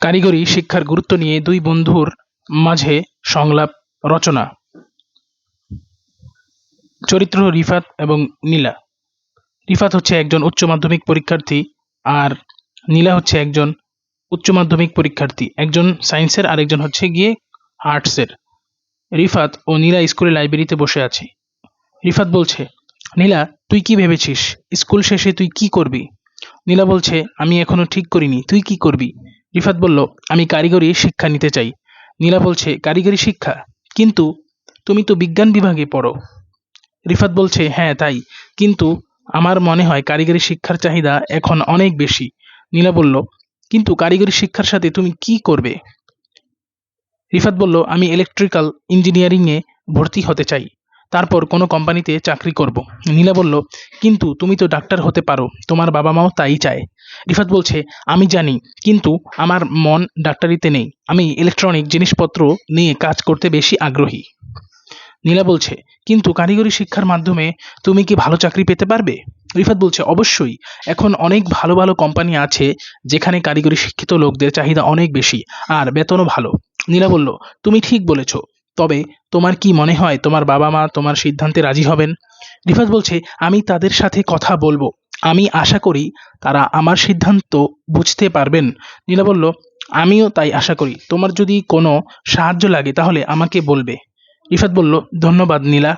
কারিগরি শিক্ষার গুরুত্ব নিয়ে দুই বন্ধুর মাঝে সংলাপ রচনা। চরিত্র রিফাত এবং নীলা। রিফাত হচ্ছে একজন উচ্চ মাধ্যমিক পরীক্ষার্থী আর নীলা হচ্ছে একজন উচ্চ মাধ্যমিক পরীক্ষার্থী। একজন সায়েন্সের আর একজন হচ্ছে গিয়ে আর্টসের। রিফাত ও নীলা স্কুলে লাইব্রেরিতে বসে আছে। রিফাত বলছে, নীলা, তুই কি ভেবেছিস? স্কুল শেষে তুই কি করবি? নীলা বলছে, আমি এখনও ঠিক করিনি। তুই কি করবি? রিফাত বলল, আমি কারিগরি শিক্ষা নিতে চাই। নীলা বলছে, কারিগরি শিক্ষা? কিন্তু তুমি তো বিজ্ঞান বিভাগে পড়ো। রিফাত বলছে হ্যাঁ তাই। কিন্তু আমার মনে হয় কারিগরি শিক্ষার চাহিদা এখন অনেক বেশি। নীলা বলল, কিন্তু কারিগরি শিক্ষার সাথে তুমি কি করবে? রিফাত বলল, আমি ইলেকট্রিক্যাল ইঞ্জিনিয়ারিংয়ে ভর্তি হতে চাই। তারপর কোনো কোম্পানিতে চাকরি করব। নীলা বলল, কিন্তু তুমি তো ডাক্তার হতে পারো, তোমার বাবা মাও তাই চায়। রিফাত বলছে, আমি জানি, কিন্তু আমার মন ডাক্তারিতে নেই। আমি ইলেকট্রনিক জিনিসপত্র নিয়ে কাজ করতে বেশি আগ্রহী। নীলা বলছে, কিন্তু কারিগরি শিক্ষার মাধ্যমে তুমি কি ভালো চাকরি পেতে পারবে? রিফাত বলছে, অবশ্যই। এখন অনেক ভালো ভালো কোম্পানি আছে যেখানে কারিগরি শিক্ষিত লোকদের চাহিদা অনেক বেশি, আর বেতনও ভালো। নীলা বলল, তুমি ঠিক বলেছ। তবে তোমার কি মনে হয় তোমার বাবা মা তোমার সিদ্ধান্তে রাজি হবেন? রিফাত বলছে, আমি তাদের সাথে কথা বলব। আমি আশা করি তারা আমার সিদ্ধান্ত বুঝতে পারবেন। নীলা বলল, আমিও তাই আশা করি। তোমার যদি কোনো সাহায্য লাগে তাহলে আমাকে বলবে। রিফাত বলল, ধন্যবাদ নীলা।